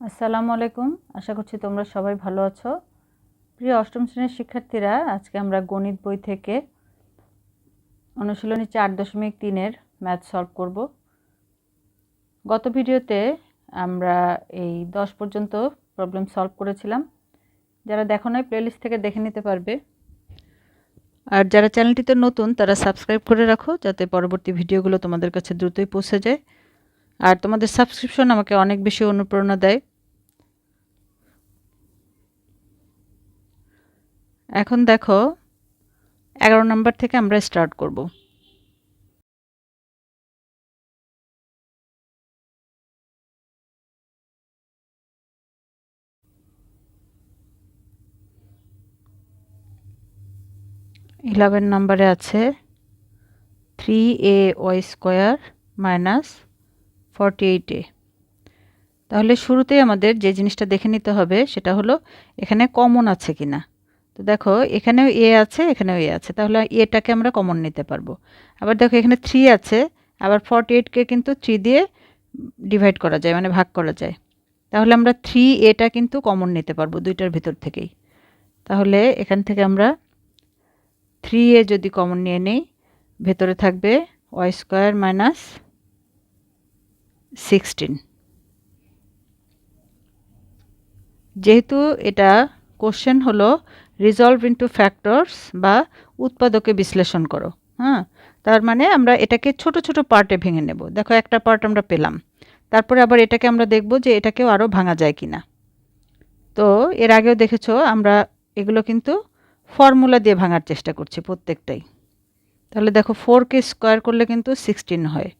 আসসালামু আলাইকুম। আশা করছি তোমরা সবাই ভালো আছো। প্রিয় অষ্টম শ্রেণির শিক্ষার্থীরা, আজকে আমরা গণিত বই থেকে অনুশীলনী চার দশমিক তিনের ম্যাথ সলভ করব। গত ভিডিওতে আমরা এই দশ পর্যন্ত প্রবলেম সলভ করেছিলাম। যারা দেখো নাই প্লেলিস্ট থেকে দেখে নিতে পারবে। আর যারা চ্যানেলটিতে নতুন, তারা সাবস্ক্রাইব করে রাখো, যাতে পরবর্তী ভিডিওগুলো তোমাদের কাছে দ্রুতই পৌঁছে যায়। আর তোমাদের সাবস্ক্রিপশন আমাকে অনেক বেশি অনুপ্রেরণা দেয়। এখন দেখো, এগারো নম্বর থেকে আমরা স্টার্ট করব। ইলেভেন নাম্বারে আছে three A Y square minus forty eight A তাহলে শুরুতেই আমাদের যে জিনিসটা দেখে নিতে হবে, সেটা হলো এখানে কমন আছে কি না তো দেখো, এখানেও এ আছে, এখানেও এ আছে। তাহলে এটাকে আমরা কমন নিতে পারব। আবার দেখো, এখানে থ্রি আছে, আবার ফর্টি এইটকে কিন্তু থ্রি দিয়ে ডিভাইড করা যায় মানে ভাগ করা যায়। তাহলে আমরা থ্রি এটা কিন্তু কমন নিতে পারব দুইটার ভিতর থেকেই। তাহলে এখান থেকে আমরা থ্রি এ যদি কমন নিয়ে নেই, ভেতরে থাকবে ওয়াই স্কোয়ার মাইনাস সিক্সটিন যেহেতু এটা কোশ্চেন হলো রিজলভ ইন্টু ফ্যাক্টরস বা উৎপাদকে বিশ্লেষণ করো হ্যাঁ? তার মানে আমরা এটাকে ছোট ছোট পার্টে ভেঙে নেব। দেখো একটা পার্ট আমরা পেলাম, তারপরে আবার এটাকে আমরা দেখব যে এটাকেও আরও ভাঙা যায় কি না তো এর আগেও দেখেছ আমরা এগুলো কিন্তু ফর্মুলা দিয়ে ভাঙার চেষ্টা করছি প্রত্যেকটাই। তাহলে দেখো ফোরকে স্কোয়ার করলে কিন্তু সিক্সটিন হয়।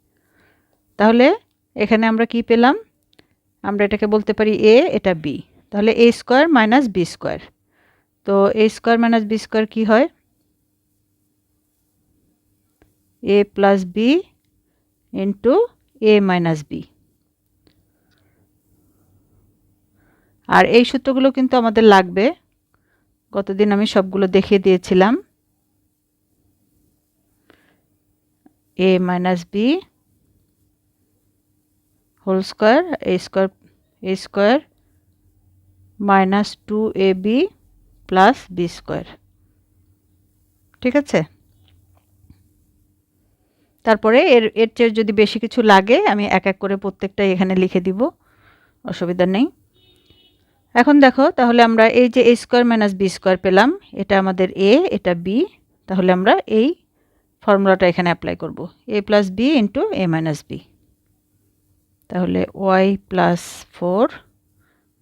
তাহলে এখানে আমরা কি পেলাম? আমরা এটাকে বলতে পারি এ এটা বি তাহলে A square minus B square তো A square minus B square কী হয়? A plus B into A minus B আর এই সূত্রগুলো কিন্তু আমাদের লাগবে। গতদিন আমি সবগুলো দেখিয়ে দিয়েছিলাম। A minus B whole square A square A square minus two A B plus B square ঠিক আছে? তারপরে এর এর চেয়ে যদি বেশি কিছু লাগে, আমি এক এক করে প্রত্যেকটাই এখানে লিখে দিব। অসুবিধা নেই। এখন দেখো, তাহলে আমরা এই যে A square minus B square পেলাম, এটা আমাদের এ এটা বি তাহলে আমরা এই ফর্মুলাটা এখানে অ্যাপ্লাই করব। A plus B into A minus B তাহলে ওয়াই প্লাস ফোর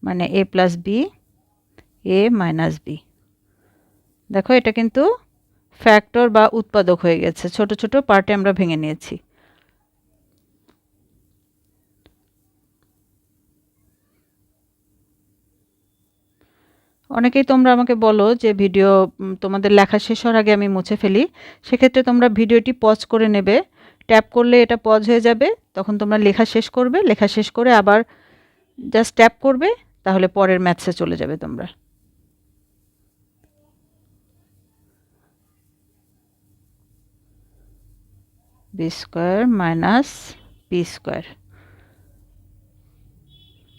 মানে A plus B A minus B দেখো, এটা কিন্তু ফ্যাক্টর বা উৎপাদক হয়ে গেছে। ছোট ছোট পার্টে আমরা ভেঙে নিয়েছি। অনেকেই তোমরা আমাকে বলো যে ভিডিও তোমাদের লেখা শেষ হওয়ার আগে আমি মুছে ফেলি। সেক্ষেত্রে তোমরা ভিডিওটি পজ করে নেবে। ট্যাপ করলে এটা পজ হয়ে যাবে। তখন তোমরা লেখা শেষ করবে। লেখা শেষ করে আবার জাস্ট ট্যাপ করবে। তাহলে পরের ম্যাথসে চলে যাবে তোমরা। B square minus P square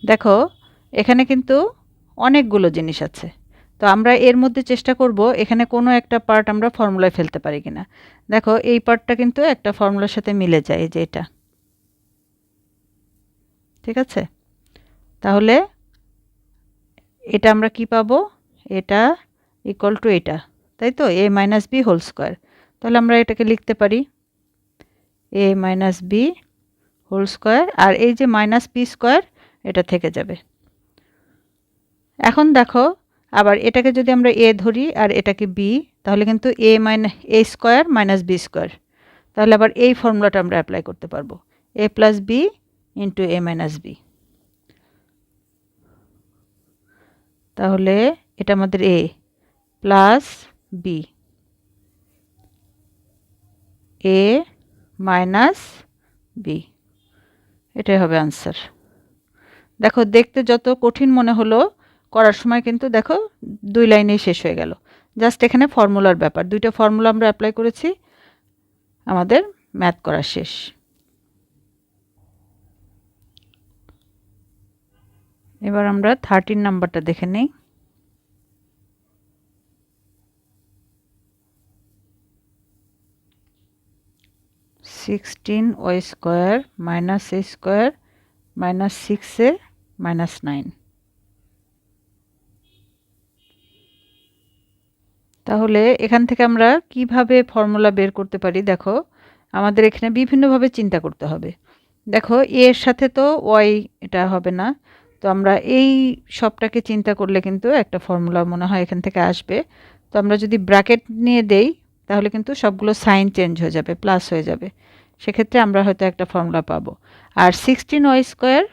দেখো, এখানে কিন্তু অনেকগুলো জিনিস আছে। তো আমরা এর মধ্যে চেষ্টা করব এখানে কোনো একটা পার্ট আমরা ফর্মুলায় ফেলতে পারি কিনা। দেখো, এই পার্টটা কিন্তু একটা ফর্মুলার সাথে মিলে যায় যে এটা। ঠিক আছে? তাহলে এটা আমরা কি পাবো? এটা ইকুয়াল টু এটা। তাই তো? A minus B whole square তাহলে আমরা এটাকে লিখতে পারি। A minus B whole square আর এই যে মাইনাস বি স্কোয়ার এটা থেকে যাবে। এখন দেখো, আবার এটাকে যদি আমরা এ ধরি আর এটাকে বি তাহলে কিন্তু A minus A square minus B square তাহলে আবার এই ফর্মুলাটা আমরা অ্যাপ্লাই করতে পারব। A plus B into A minus B তাহলে এটা আমাদের A plus B A minus B এটাই হবে আনসার দেখো, দেখতে যত কঠিন মনে হলো, করার সময় কিন্তু দেখো দুই লাইনেই শেষ হয়ে গেল। জাস্ট এখানে ফর্মুলার ব্যাপার। দুইটা ফর্মুলা আমরা অ্যাপ্লাই করেছি। আমাদের ম্যাথ করা শেষ। এবার আমরা থার্টিন নাম্বারটা দেখে নেই। Sixteen Y square minus A square minus six A minus nine তাহলে এখান থেকে আমরা কীভাবে ফর্মুলা বের করতে পারি? দেখো, আমাদের এখানে বিভিন্নভাবে চিন্তা করতে হবে। দেখো এর সাথে তো ওয়াই এটা হবে না। তো আমরা এই সবটাকে চিন্তা করলে কিন্তু একটা ফর্মুলা মনে হয় এখান থেকে আসবে। তো আমরা যদি ব্র্যাকেট নিয়ে দেই, তাহলে কিন্তু সবগুলো সাইন চেঞ্জ হয়ে যাবে প্লাস হয়ে যাবে। সেক্ষেত্রে আমরা হয়তো একটা ফর্মুলা পাবো। আর সিক্সটিন ওয়াই স্কোয়ার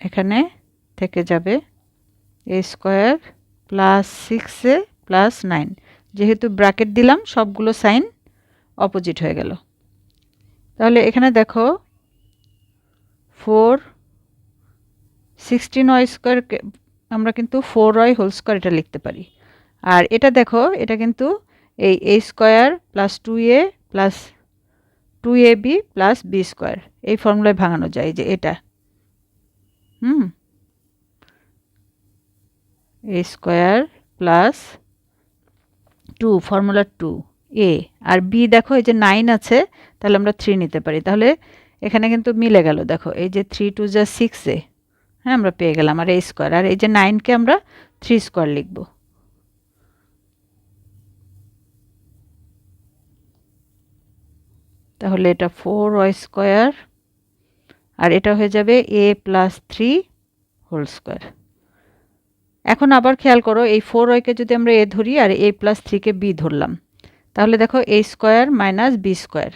এখানে থেকে যাবে A square plus six plus nine যেহেতু ব্র্যাকেট দিলাম, সবগুলো সাইন অপোজিট হয়ে গেল। তাহলে এখানে দেখো ফোর সিক্সটিন ওয়াই স্কোয়ার আমরা কিন্তু ফোর ওয়াই হোল স্কোয়ার এটা লিখতে পারি। আর এটা দেখো, এটা কিন্তু এই A square plus two A plus two A B plus B square. এই ফর্মুলায় ভাঙানো যায় যে এটা। হুম। A square plus two, formula two, A. R B দেখো, এই যে নাইন আছে, তাহলে আমরা থ্রি নিতে পারি। তাহলে এখানে কিন্তু মিলে গেল, দেখো, এই যে থ্রি টু যা সিক্স এ। হ্যাঁ আমরা পেয়ে গেলাম। আর এই স্কোয়ার, আর এই যে নাইনকে আমরা থ্রি স্কোয়ার লিখব। তাহলে এটা ফোর ওয়াই স্কোয়ার আর এটা হয়ে যাবে A plus three whole square এখন আবার খেয়াল করো, এই ফোর ওয়াইকে যদি আমরা এ ধরি আর এ প্লাস থ্রিকে বি ধরলাম, তাহলে দেখো A square minus B square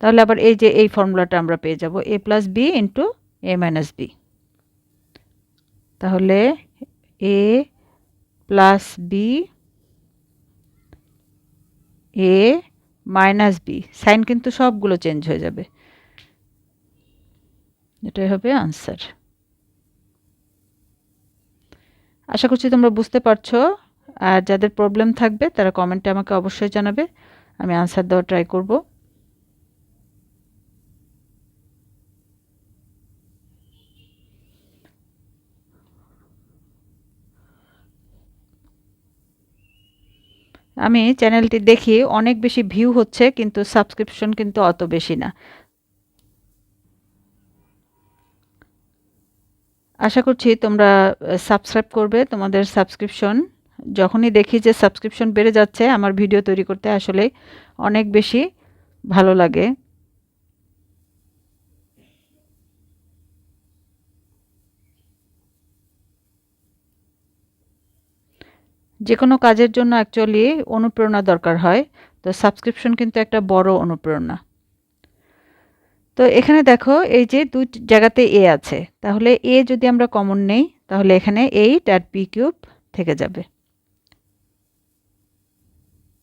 তাহলে আবার এই যে এই ফর্মুলাটা আমরা পেয়ে যাব A plus B into A minus B তাহলে A plus B A minus B, sign কিন্তু সবগুলো চেঞ্জ হয়ে যাবে। এটাই হবে আনসার। আশা করছি তোমরা বুঝতে পারছ, আর যাদের প্রবলেম থাকবে তারা কমেন্টে আমাকে অবশ্যই জানাবে, আমি আনসার দেওয়ার ট্রাই করব। আমি চ্যানেলটি দেখি, অনেক বেশি ভিউ হচ্ছে, কিন্তু সাবস্ক্রিপশন কিন্তু অত বেশি না। আশা করছি তোমরা সাবস্ক্রাইব করবে তোমাদের সাবস্ক্রিপশন যখনই দেখি যে সাবস্ক্রিপশন বেড়ে যাচ্ছে, আমার ভিডিও তৈরি করতে আসলে অনেক বেশি ভালো লাগে। যে কোনো কাজের জন্য অ্যাকচুয়ালি অনুপ্রেরণা দরকার হয়। তো সাবস্ক্রিপশন কিন্তু একটা বড় অনুপ্রেরণা। তো এখানে দেখো, এই যে দুই জায়গাতে এ আছে। তাহলে এ যদি আমরা কমন নেই, তাহলে এখানে এইট আর পি কিউব থেকে যাবে।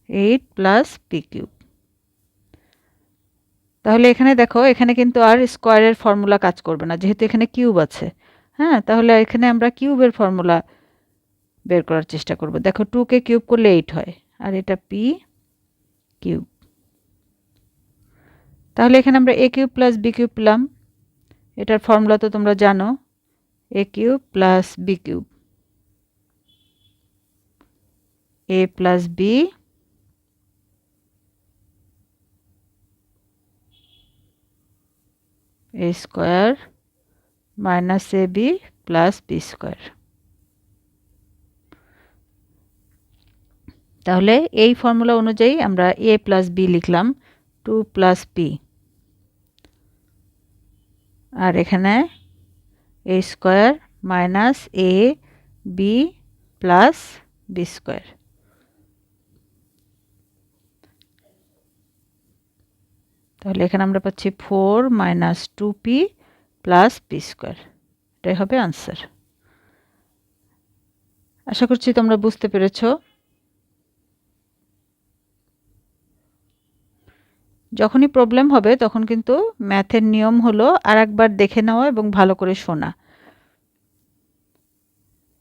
এইট প্লাস পি কিউব তাহলে এখানে দেখো, এখানে কিন্তু আর স্কোয়ারের ফর্মুলা কাজ করবে না, যেহেতু এখানে কিউব আছে। হ্যাঁ তাহলে এখানে আমরা কিউবের ফর্মুলা বের করার চেষ্টা করব। দেখো টুকে কিউব করলে এইট হয়, আর এটা পি কিউব তাহলে এখানে আমরা A cube plus B cube পেলাম। এটার ফর্মুলা তো তোমরা জানো A cube plus B cube A plus B A square minus A B plus B square তাহলে এই ফর্মুলা অনুযায়ী আমরা এ প্লাস বি লিখলাম টু প্লাস পি আর এখানে A square minus A B plus B square তাহলে এখানে আমরা পাচ্ছি four minus two P plus P square এটাই হবে আনসার আশা করছি তোমরা বুঝতে পেরেছ। যখনই প্রবলেম হবে, তখন কিন্তু ম্যাথের নিয়ম হলো আর একবার দেখে নেওয়া এবং ভালো করে শোনা।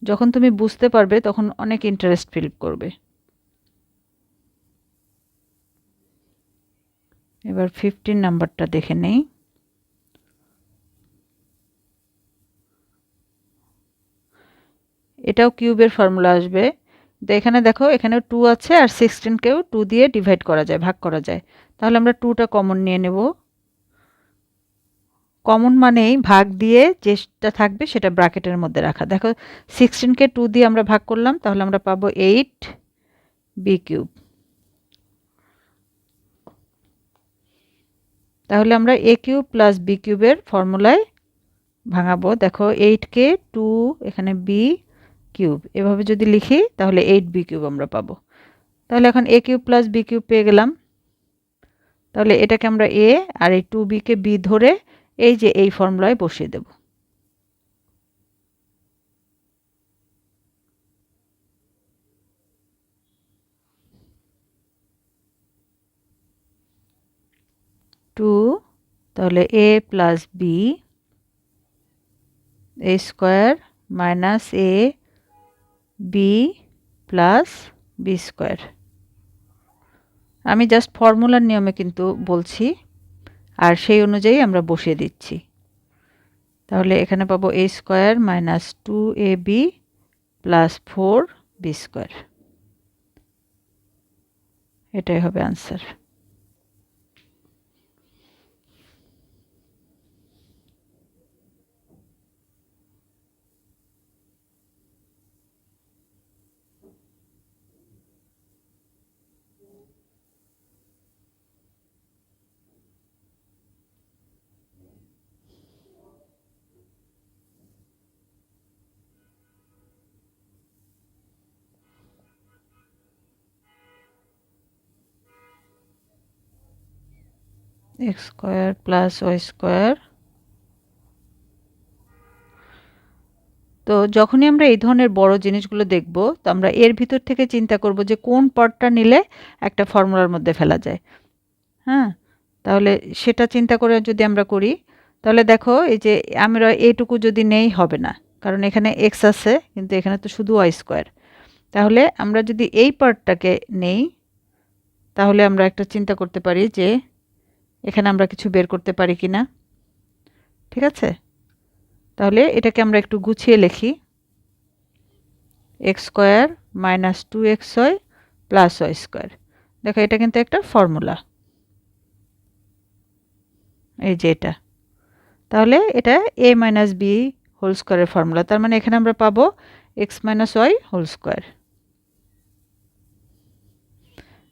যখন তুমি বুঝতে পারবে, তখন অনেক ইন্টারেস্ট ফিল করবে। এবার ফিফটিন নাম্বারটা দেখে নেই। এটাও কিউবের ফর্মুলা আসবে। এখানে দেখো এখানে টু আছে আর সিক্সটিনকেও টু দিয়ে ডিভাইড করা যায়, ভাগ করা যায়। তাহলে আমরা টুটা কমন নিয়ে নেব। কমন মানেই ভাগ দিয়ে যেটা থাকবে সেটা ব্র্যাকেটের মধ্যে রাখা। দেখো সিক্সটিনকে টু দিয়ে আমরা ভাগ করলাম, তাহলে আমরা পাবো এইট বি কিউব তাহলে আমরা এ কিউব প্লাস বি কিউবের ফর্মুলায় ভাঙাবো। দেখো এইটকে টু এখানে বি কিউব। এভাবে যদি লিখি, তাহলে এইট বি কিউব আমরা পাবো। তাহলে এখন A cube plus B cube পেয়ে গেলাম। তাহলে এটাকে আমরা এ আর এই টু বিকে বি ধরে এই যে এই ফর্মুলায় বসিয়ে দেব। টু, তাহলে A plus B, A square minus A B plus B square আমি জাস্ট ফর্মুলার নিয়মে কিন্তু বলছি, আর সেই অনুযায়ী আমরা বসিয়ে দিচ্ছি। তাহলে এখানে পাবো A square minus two A B plus four B square এটাই হবে answer X square plus Y square তো যখনই আমরা এই ধরনের বড় জিনিসগুলো দেখব, তো আমরা এর ভিতর থেকে চিন্তা করব যে কোন পার্টটা নিলে একটা ফর্মুলার মধ্যে ফেলা যায়। হ্যাঁ? তাহলে সেটা চিন্তা করে যদি আমরা করি, তাহলে দেখো এই যে আমরা এইটুকু যদি নেই হবে না, কারণ এখানে এক্স আছে, কিন্তু এখানে তো শুধু ওয়াই স্কোয়ার তাহলে আমরা যদি এই পার্টটাকে নেই, তাহলে আমরা একটা চিন্তা করতে পারি যে এখানে আমরা কিছু বের করতে পারি কি না ঠিক আছে? তাহলে এটাকে আমরা একটু গুছিয়ে লিখি। X square minus two X Y plus Y square. দেখো, এটা কিন্তু একটা ফর্মুলা। এই যে এটা। তাহলে এটা এ মাইনাস বি হোল স্কোয়ারের ফর্মুলা। তার মানে এখানে আমরা পাবো X minus Y whole square.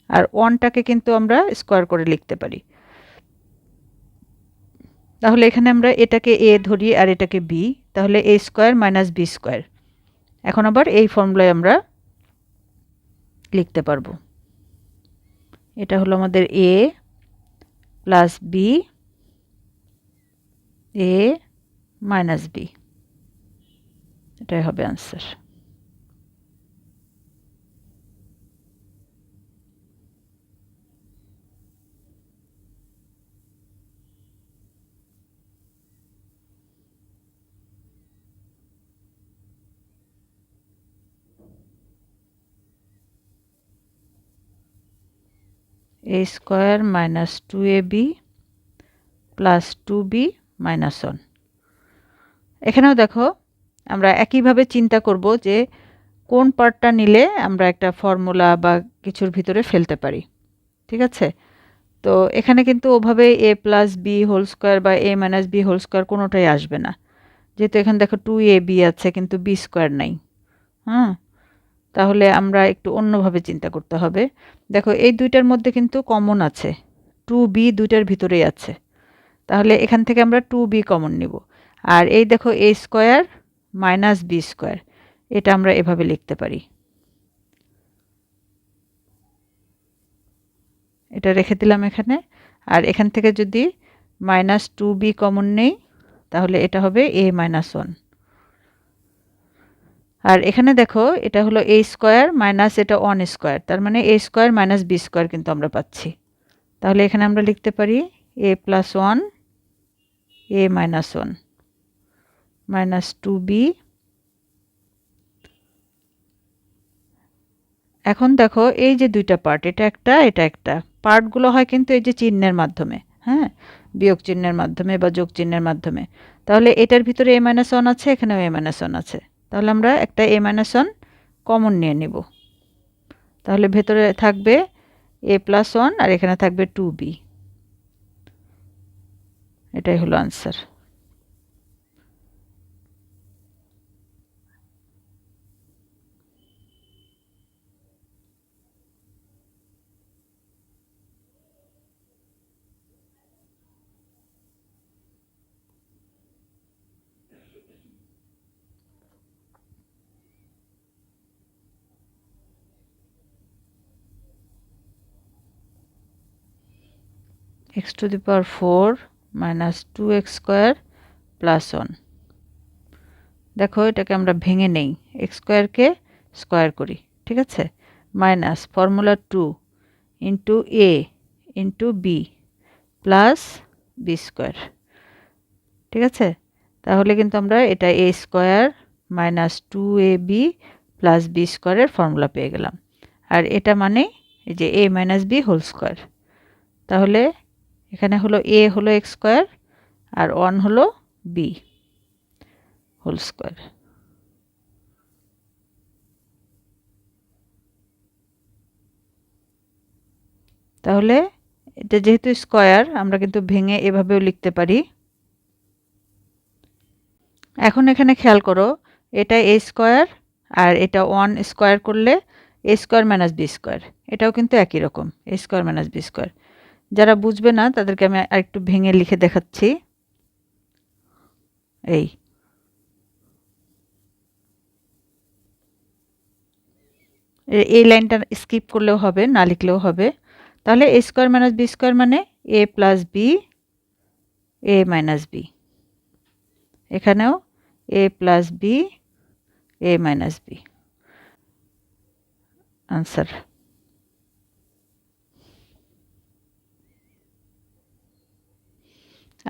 আর ওয়ানটাকে কিন্তু আমরা স্কোয়ার করে লিখতে পারি। তাহলে এখানে আমরা এটাকে এ ধরি আর এটাকে বি তাহলে A square minus B square এখন আবার এই ফর্মুলায় আমরা লিখতে পারব। এটা হলো আমাদের A plus B A minus B এটাই হবে answer A square minus two A B plus two B minus one এখানেও দেখো, আমরা একইভাবে চিন্তা করব যে কোন পার্টটা নিলে আমরা একটা ফর্মুলা বা কিছুর ভিতরে ফেলতে পারি। ঠিক আছে? তো এখানে কিন্তু ওভাবে A plus B whole square বা A minus B whole square কোনোটাই আসবে না। যেহেতু এখানে দেখো টু এ বি আছে, কিন্তু বি স্কোয়ার নাই। হ্যাঁ? তাহলে আমরা একটু অন্যভাবে চিন্তা করতে হবে। দেখো, এই দুইটার মধ্যে কিন্তু কমন আছে। টু বি দুইটার ভিতরেই আছে। তাহলে এখান থেকে আমরা টু বি কমন নিব। আর এই দেখো A square minus B square এটা আমরা এভাবে লিখতে পারি। এটা রেখে দিলাম এখানে। আর এখান থেকে যদি মাইনাস টু বি কমন নেই, তাহলে এটা হবে এ মাইনাস ওয়ান আর এখানে দেখো, এটা হলো এ স্কোয়ার মাইনাস এটা ওয়ান স্কোয়ার তার মানে A square minus B square কিন্তু আমরা পাচ্ছি। তাহলে এখানে আমরা লিখতে পারি A plus one A minus one minus two B এখন দেখো, এই যে দুইটা পার্ট এটা একটা এটা একটা। পার্টগুলো হয় কিন্তু এই যে চিহ্নের মাধ্যমে হ্যাঁ? বিয়োগ চিহ্নের মাধ্যমে বা যোগ চিহ্নের মাধ্যমে। তাহলে এটার ভিতরে এ মাইনাস ওয়ান আছে, এখানেও এ মাইনাস ওয়ান আছে। তাহলে আমরা একটা এ মাইনাস ওয়ান কমন নিয়ে নেব। তাহলে ভেতরে থাকবে এ প্লাস ওয়ান আর এখানে থাকবে টু বি এটাই হলো answer x to the power 4 minus two X square plus one. দেখো, এটাকে আমরা ভেঙে নেই। এক্স স্কোয়ারকে স্কোয়ার করি, ঠিক আছে? Minus formula two into A into B plus B square, ঠিক আছে? তাহলে কিন্তু আমরা এটা A square minus two A B plus B স্কোয়ারের ফর্মুলা পেয়ে গেলাম। আর এটা মানে এই যে A minus B whole square. তাহলে এখানে হলো এ হলো এক্স স্কোয়ার আর ওয়ান হলো বি হোল স্কোয়ার তাহলে এটা যেহেতু স্কোয়ার আমরা কিন্তু ভেঙে এভাবেও লিখতে পারি। এখন এখানে খেয়াল করো, এটা এ স্কোয়ার আর এটা ওয়ান স্কোয়ার করলে A square minus B square এটাও কিন্তু একই রকম A square minus B square যারা বুঝবে না, তাদেরকে আমি আরেকটু ভেঙে লিখে দেখাচ্ছি। এই। এই লাইনটা স্কিপ করলেও হবে, না লিখলেও হবে। তাহলে A square minus B square মানে A plus B A minus B এখানেও A plus B A minus B answer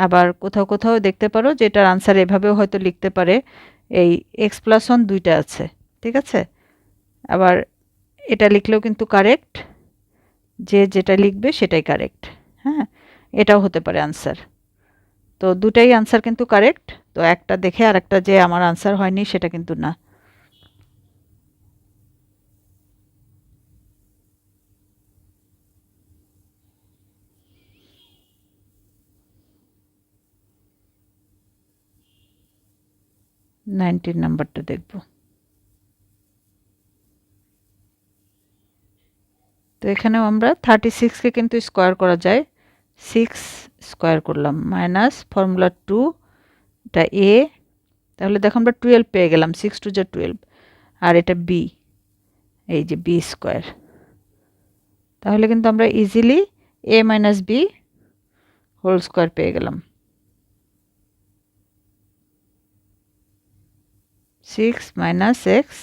আবার কোথাও কোথাও দেখতে পারো যে এটার আনসার এভাবেও হয়তো লিখতে পারে, এই এক্স প্লাস ওয়ান দুইটা আছে, ঠিক আছে? আবার এটা লিখলেও কিন্তু কারেক্ট যে যেটা লিখবে সেটাই কারেক্ট হ্যাঁ? এটাও হতে পারে আনসার তো দুটাই আনসার কিন্তু কারেক্ট তো একটা দেখে আর একটা যে আমার আনসার হয়নি সেটা কিন্তু না। নাইনটিন নাম্বারটা দেখব। তো এখানেও আমরা থার্টি সিক্সকে কিন্তু স্কোয়ার করা যায়। সিক্স স্কোয়ার করলাম মাইনাস ফর্মুলা টু এটা এ তাহলে দেখো আমরা টুয়েলভ পেয়ে গেলাম সিক্স টু যা টুয়েলভ আর এটা বি এই যে বি স্কোয়ার তাহলে কিন্তু আমরা easily A minus B whole square পেয়ে গেলাম। Six minus X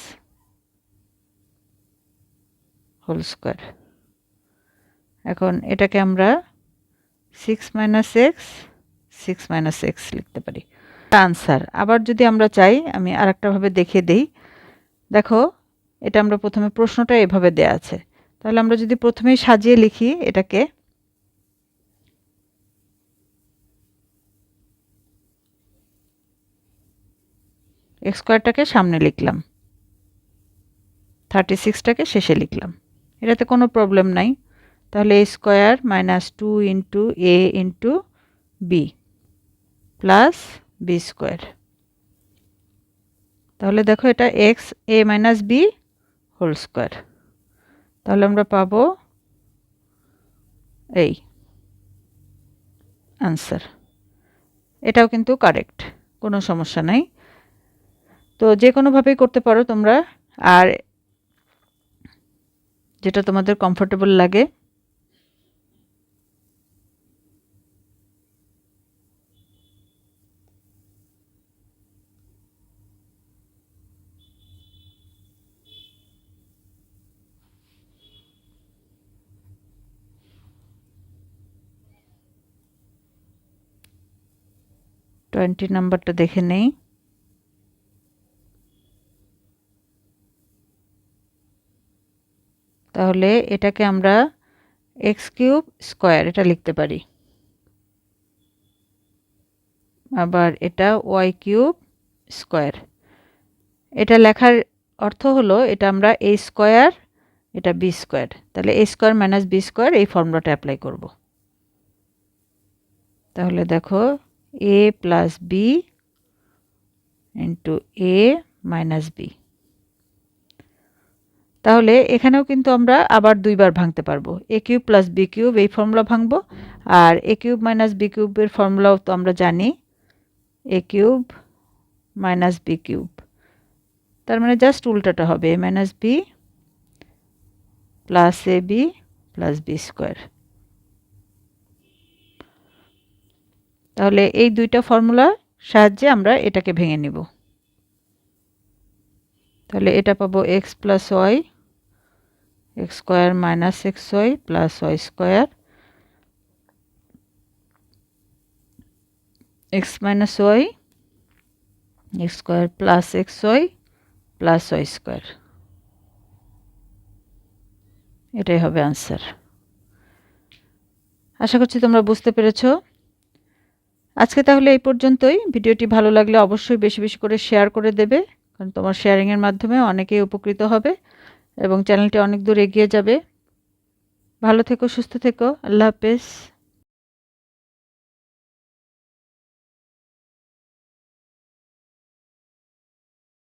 whole square এখন এটাকে আমরা six minus X six minus X লিখতে পারি। আনসার আবার যদি আমরা চাই, আমি আর একটাভাবে দেখিয়ে দিই। দেখো, এটা আমরা প্রথমে প্রশ্নটা এভাবে দেয়া আছে। তাহলে আমরা যদি প্রথমেই সাজিয়ে লিখি এটাকে এক্স স্কোয়ারটাকে সামনে লিখলাম। থার্টি সিক্সটাকে শেষে লিখলাম। এটাতে কোনো প্রবলেম নাই। তাহলে A square minus two into A into B plus B square. তাহলে দেখো এটা X, A minus B whole square. তাহলে আমরা পাবো এই আনসার। এটাও কিন্তু কারেক্ট, কোনো সমস্যা নাই। তো যে কোনোভাবেই করতে পারো তোমরা। আর যেটা তোমাদের কমফোর্টেবল লাগে। টোয়েন্টি নাম্বারটা দেখে নেই। তাহলে এটাকে আমরা এক্স কিউব স্কোয়ার এটা লিখতে পারি। আবার এটা ওয়াই কিউব স্কোয়ার এটা লেখার অর্থ হলো এটা আমরা এ স্কোয়ার এটা বি স্কোয়ার তাহলে A square minus B square এই ফর্মুলাটা অ্যাপ্লাই করব। তাহলে দেখো A plus B into A minus B তাহলে এখানেও কিন্তু আমরা আবার দুইবার ভাঙতে পারব। A cube plus B cube এই ফর্মুলা ভাঙবো। আর এ কিউব মাইনাস বি কিউবের ফর্মুলাও তো আমরা জানি। A cube minus B cube তার মানে জাস্ট উল্টাটা হবে। A minus B plus A B plus B square তাহলে এই দুইটা ফর্মুলার সাহায্যে আমরা এটাকে ভেঙে নিব। তাহলে এটা পাবো X plus Y X square minus X Y plus Y square X minus Y X square plus X Y plus Y square. এটাই হবে আনসার। আশা করছি তোমরা বুঝতে পেরেছ। আজকে তাহলে এই পর্যন্তই। ভিডিওটি ভালো লাগলে অবশ্যই বেশি বেশি করে শেয়ার করে দেবে, কারণ তোমার শেয়ারিংয়ের মাধ্যমে অনেকেই উপকৃত হবে। এবং চ্যানেলটি অনেক দূর এগিয়ে যাবে। ভালো থেকো সুস্থ থেকো। আল্লাহ হাফেজ।